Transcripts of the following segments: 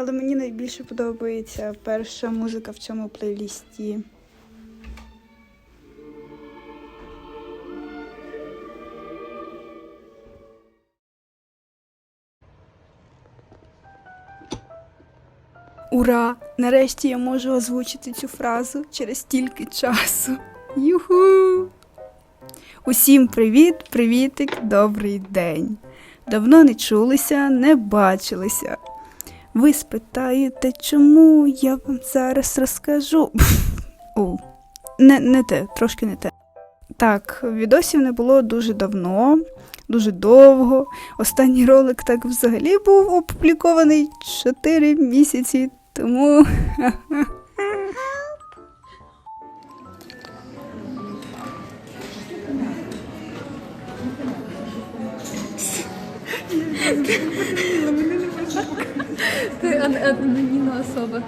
Але мені найбільше подобається перша музика в цьому плейлісті. Ура! Нарешті я можу озвучити цю фразу через стільки часу. Юху! Усім привіт, привітик, добрий день. Давно не чулися, не бачилися. Ви спитаєте, чому я вам зараз розкажу. О, не, не те, трошки не те. Так, відосів не було дуже давно, дуже довго. Останній ролик так взагалі був опублікований 4 місяці тому. Ти ан- анонімна особа.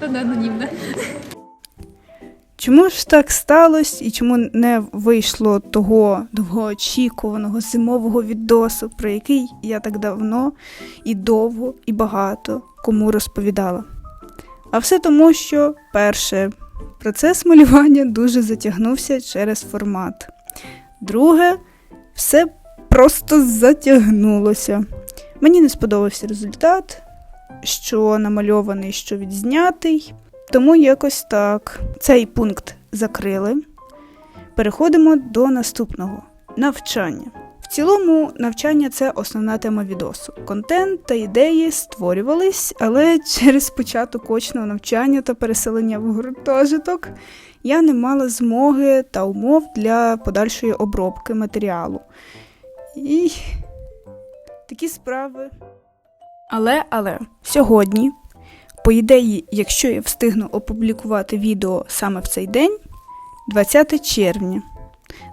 Вона анонімна. Чому ж так сталося і чому не вийшло того довгоочікуваного зимового відосу, про який я так давно і довго і багато кому розповідала? А все тому, що перше, процес малювання дуже затягнувся через формат. Друге, все просто затягнулося. Мені не сподобався результат, що намальований, що відзнятий. Тому якось так. Цей пункт закрили. Переходимо до наступного навчання. В цілому, навчання це основна тема відосу. Контент та ідеї створювались, але через початок очного навчання та переселення в гуртожиток я не мала змоги та умов для подальшої обробки матеріалу. І такі справи. Але, але сьогодні по ідеї, якщо я встигну опублікувати відео саме в цей день, 20 червня.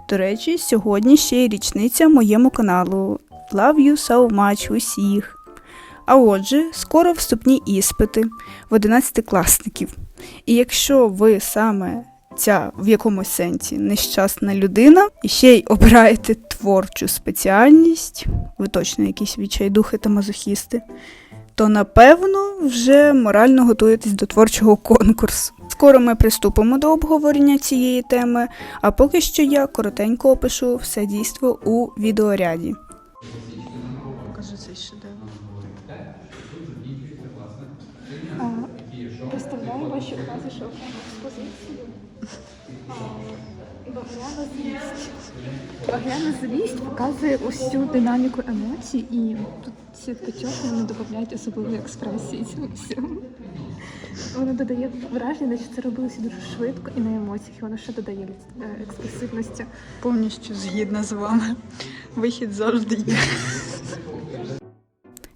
До речі, сьогодні ще й річниця моєму каналу. Love you so much усіх. А отже, скоро вступні іспити в 11 класників. І якщо ви саме ця в якомусь сенсі нещасна людина, і ще й обираєте творчу спеціальність, ви точно якісь відчайдухи та мазохісти, то напевно вже морально готуєтесь до творчого конкурсу. Скоро ми приступимо до обговорення цієї теми, а поки що я коротенько опишу все дійство у відеоряді. Покажи цей шедевр. Представляю ваші увазі, що окрему експозицію. Багряна злість. Показує усю динаміку емоцій, і тут сітка чорна не додають особливої експресії цьому всьому. Воно додає враження, що це робилося дуже швидко і на емоціях, і воно ще додає е, експресивності. Повністю згідна з вами. Вихід завжди є.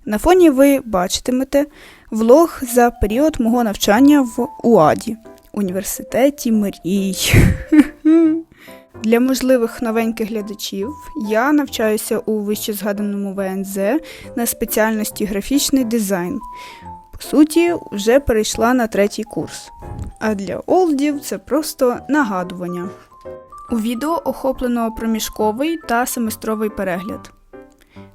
На фоні ви бачитимете влог за період мого навчання в УАДі університеті мрій. Для можливих новеньких глядачів я навчаюся у вищезгаданому ВНЗ на спеціальності графічний дизайн. По суті, вже перейшла на третій курс. А для олдів це просто нагадування. У відео охоплено проміжковий та семестровий перегляд.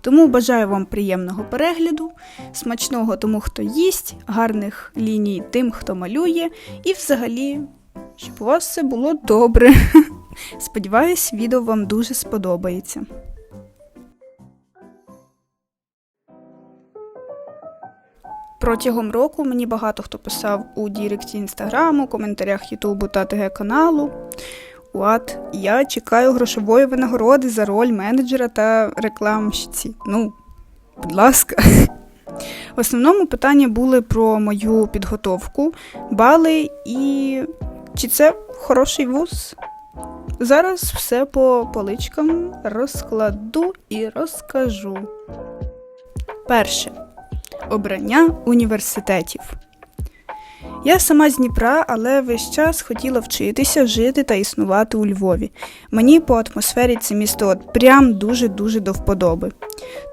Тому бажаю вам приємного перегляду, смачного тому, хто їсть, гарних ліній тим, хто малює, і взагалі, щоб у вас все було добре. Сподіваюсь, відео вам дуже сподобається. Протягом року мені багато хто писав у Діректі інстаграму, коментарях Ютубу та ТГ каналу. От, я чекаю грошової винагороди за роль менеджера та рекламщиці. Ну, будь ласка. В основному питання були про мою підготовку, бали і чи це хороший вуз. Зараз все по поличкам розкладу і розкажу. Перше. Обрання університетів. Я сама з Дніпра, але весь час хотіла вчитися, жити та існувати у Львові. Мені по атмосфері це місто от прям дуже-дуже до вподоби.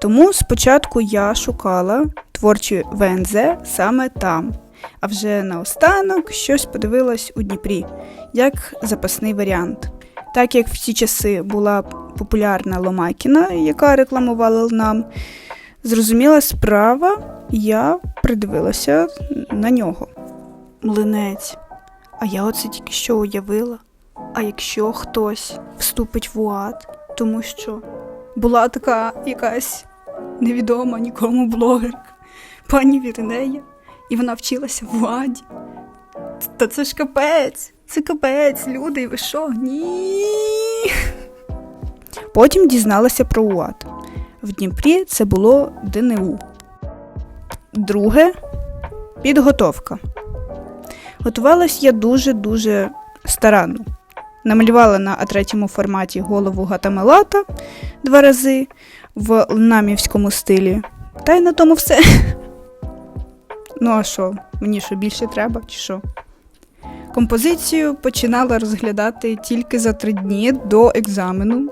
Тому спочатку я шукала творчі ВНЗ саме там, а вже наостанок щось подивилась у Дніпрі, як запасний варіант. Так як в ті часи була популярна Ломакіна, яка рекламувала нам, зрозуміла справа, я придивилася на нього. Млинець. А я оце тільки що уявила. А якщо хтось вступить в УАД, тому що була така якась невідома нікому блогерка, пані Віринея, і вона вчилася в УАДі. Та це ж капець, це капець, люди, ви що? Ні. Потім дізналася про УАД. В Дніпрі це було ДНУ. Друге підготовка. Готувалась я дуже-дуже старанно. Намалювала на А3 форматі голову Гатамелата два рази в намівському стилі. Та й на тому все. Ну а що, мені що більше треба, чи що? Композицію починала розглядати тільки за три дні до екзамену.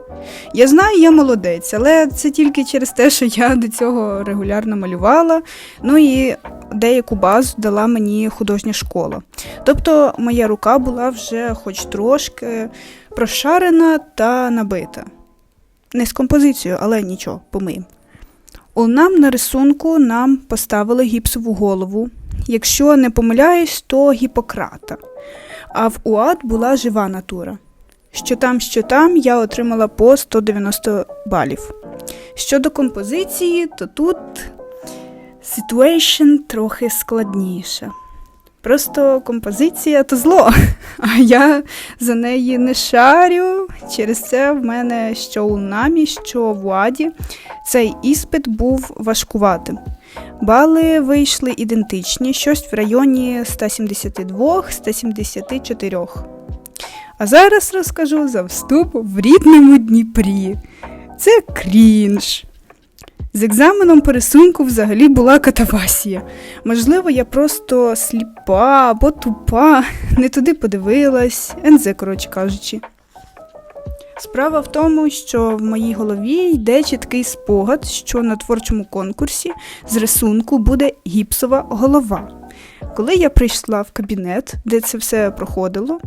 Я знаю, я молодець, але це тільки через те, що я до цього регулярно малювала. Ну і деяку базу дала мені художня школа. Тобто моя рука була вже хоч трошки прошарена та набита. Не з композицією, але нічого, помиємо. У нам на рисунку нам поставили гіпсову голову. Якщо не помиляюсь, то Гіппократа. А в УАД була жива натура. Що там, що там, я отримала по 190 балів. Щодо композиції, то тут ситуейшн трохи складніша. Просто композиція то зло, а я за неї не шарю. Через це в мене що у намі, що в УАДі цей іспит був важкуватим. Бали вийшли ідентичні, щось в районі 172-174. А зараз розкажу за вступ в рідному Дніпрі. Це крінж. З екзаменом по рисунку взагалі була катавасія. Можливо, я просто сліпа або тупа, не туди подивилась, НЗ, коротше кажучи. Справа в тому, що в моїй голові йде чіткий спогад, що на творчому конкурсі з рисунку буде гіпсова голова. Коли я прийшла в кабінет, де це все проходило,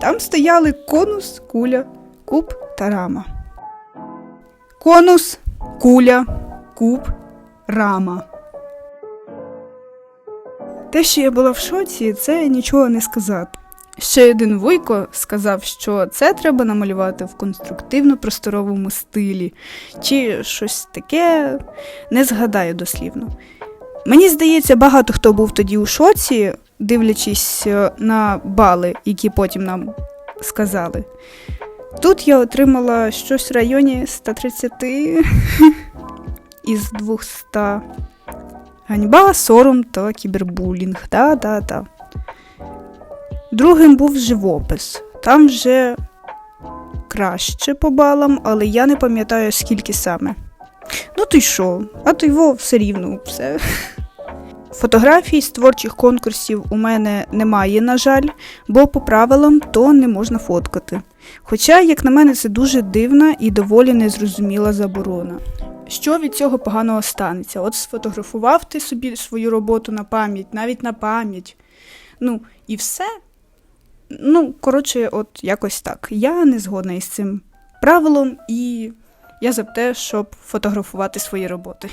там стояли конус, куля, куб та рама. Конус, куля, куб, рама. Те, що я була в шоці, це нічого не сказати. Ще один вуйко сказав, що це треба намалювати в конструктивно-просторовому стилі, чи щось таке, не згадаю дослівно. Мені здається, багато хто був тоді у шоці, дивлячись е, на бали, які потім нам сказали. Тут я отримала щось в районі 130 із 200. Ганьба, сором та кібербулінг. Да-да-да. Другим був живопис. Там вже краще по балам, але я не пам'ятаю, скільки саме. Ну ти що, а то його все рівно все. Фотографій з творчих конкурсів у мене немає, на жаль, бо по правилам то не можна фоткати. Хоча, як на мене, це дуже дивна і доволі незрозуміла заборона. Що від цього поганого станеться? От сфотографував ти собі свою роботу на пам'ять, навіть на пам'ять. Ну, і все. Ну, коротше, от якось так. Я не згодна із цим правилом, і я за те, щоб фотографувати свої роботи.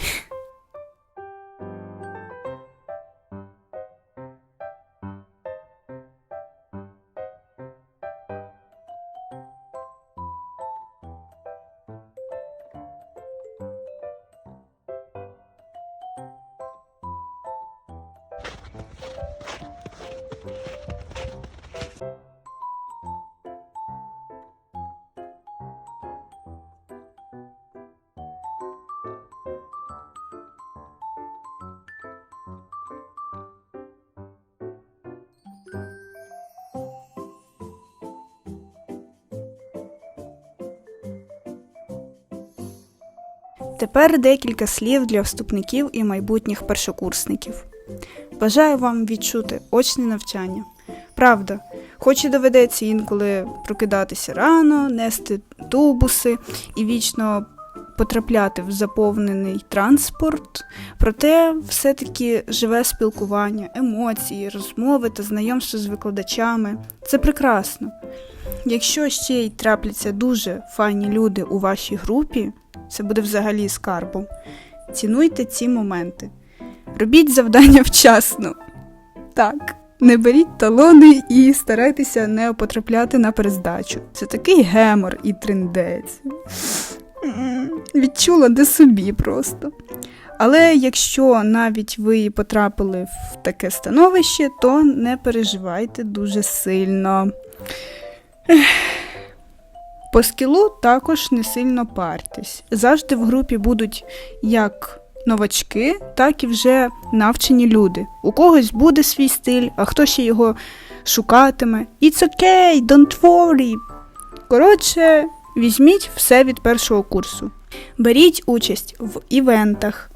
Тепер декілька слів для вступників і майбутніх першокурсників. Бажаю вам відчути очне навчання. Правда, хоч і доведеться інколи прокидатися рано, нести тубуси і вічно потрапляти в заповнений транспорт, проте все-таки живе спілкування, емоції, розмови та знайомство з викладачами це прекрасно. Якщо ще й трапляться дуже файні люди у вашій групі, це буде взагалі скарбом. Цінуйте ці моменти. Робіть завдання вчасно. Так, не беріть талони і старайтеся не потрапляти на перездачу. Це такий гемор і триндець. Відчула де собі просто. Але якщо навіть ви потрапили в таке становище, то не переживайте дуже сильно. По скілу також не сильно партесь. Завжди в групі будуть як новачки, так і вже навчені люди. У когось буде свій стиль, а хто ще його шукатиме. It's okay, don't worry. Коротше, візьміть все від першого курсу. Беріть участь в івентах,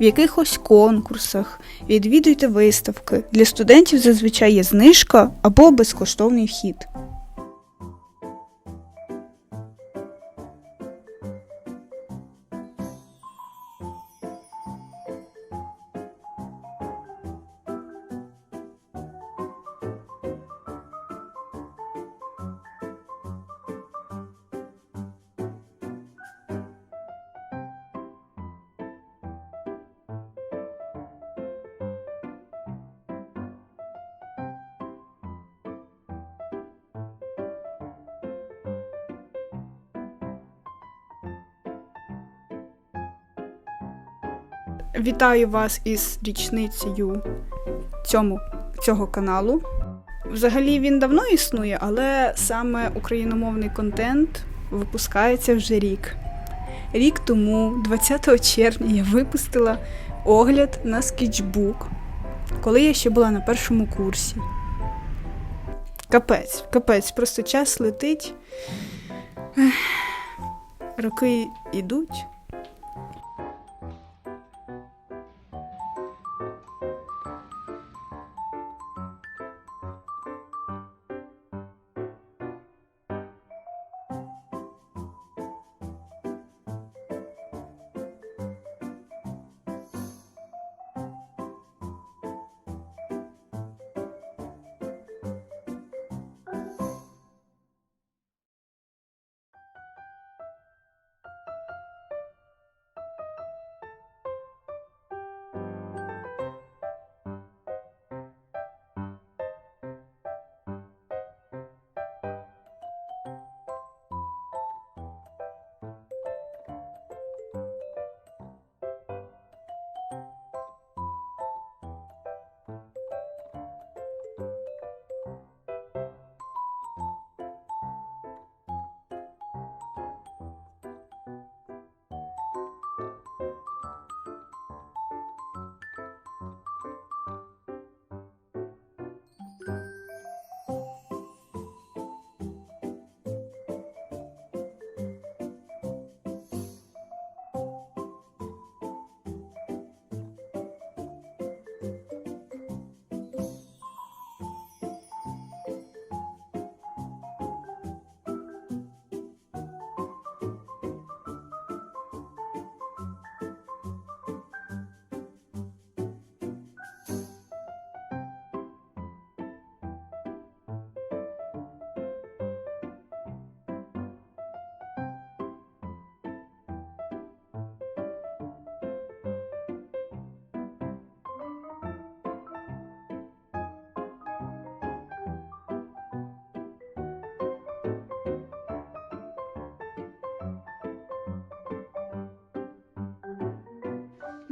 в якихось конкурсах, відвідуйте виставки. Для студентів зазвичай є знижка або безкоштовний вхід. Вітаю вас із річницею цьому, цього каналу. Взагалі він давно існує, але саме україномовний контент випускається вже рік. Рік тому, 20 червня, я випустила огляд на скетчбук, коли я ще була на першому курсі. Капець, капець, просто час летить. Роки йдуть.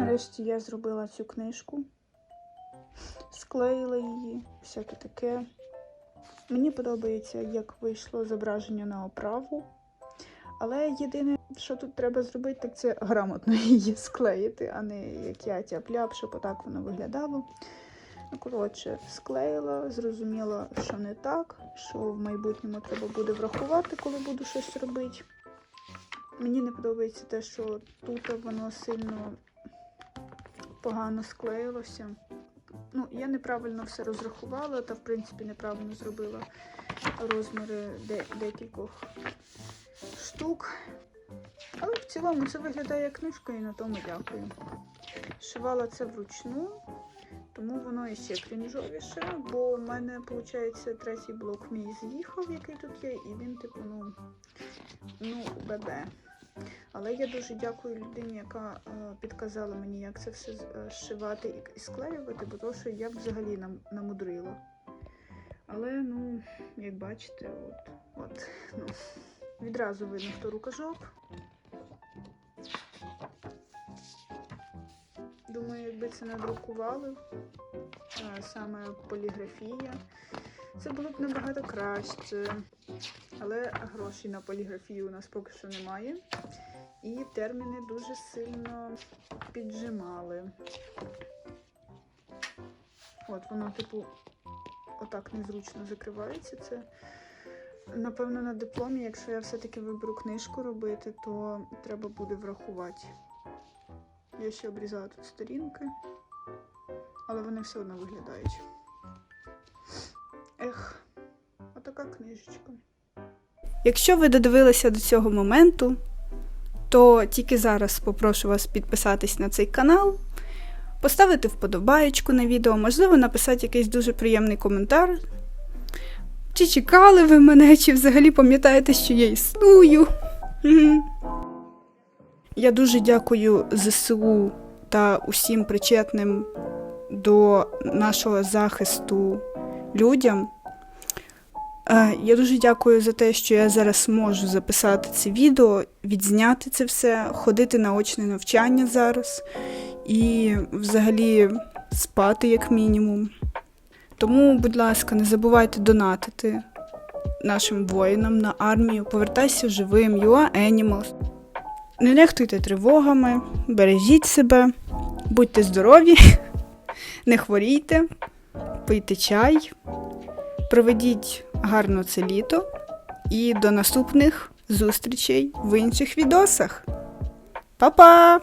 Нарешті я зробила цю книжку, склеїла її, всяке таке. Мені подобається, як вийшло зображення на оправу. Але єдине, що тут треба зробити, так це грамотно її склеїти, а не як я тяп-ляп, щоб отак воно виглядало. Ну, коротше, склеїла, зрозуміла, що не так, що в майбутньому треба буде врахувати, коли буду щось робити. Мені не подобається те, що тут воно сильно погано склеїлося. Ну, я неправильно все розрахувала, та в принципі неправильно зробила розміри де- декількох штук. Але в цілому це виглядає як книжка і на тому дякую. Шивала це вручну, тому воно іще крінжовіше, бо в мене, виходить, третій блок мій з'їхав, який тут є, і він, типу, ну, ну, ББ. Але я дуже дякую людині, яка е, підказала мені, як це все е, зшивати і, склеювати, бо то, що я взагалі нам, намудрила. Але, ну, як бачите, от, от, ну, відразу видно, хто рукожоп. Думаю, якби це надрукували, а саме поліграфія, це було б набагато краще. Але грошей на поліграфію у нас поки що немає. І терміни дуже сильно піджимали. От воно, типу, отак незручно закривається. Це, напевно, на дипломі, якщо я все-таки виберу книжку робити, то треба буде врахувати. Я ще обрізала тут сторінки, але вони все одно виглядають. Ех, отака книжечка. Якщо ви додивилися до цього моменту, то тільки зараз попрошу вас підписатись на цей канал, поставити вподобаєчку на відео, можливо, написати якийсь дуже приємний коментар. Чи чекали ви мене, чи взагалі пам'ятаєте, що я існую? Я дуже дякую ЗСУ та усім причетним до нашого захисту людям. Е, Я дуже дякую за те, що я зараз можу записати це відео, відзняти це все, ходити на очне навчання зараз і взагалі спати як мінімум. Тому, будь ласка, не забувайте донатити нашим воїнам на армію. Повертайся живим, UA Animals. Не нехтуйте тривогами, бережіть себе, будьте здорові, не хворійте, пийте чай, проведіть гарно це літо і до наступних зустрічей в інших відосах. Па-па!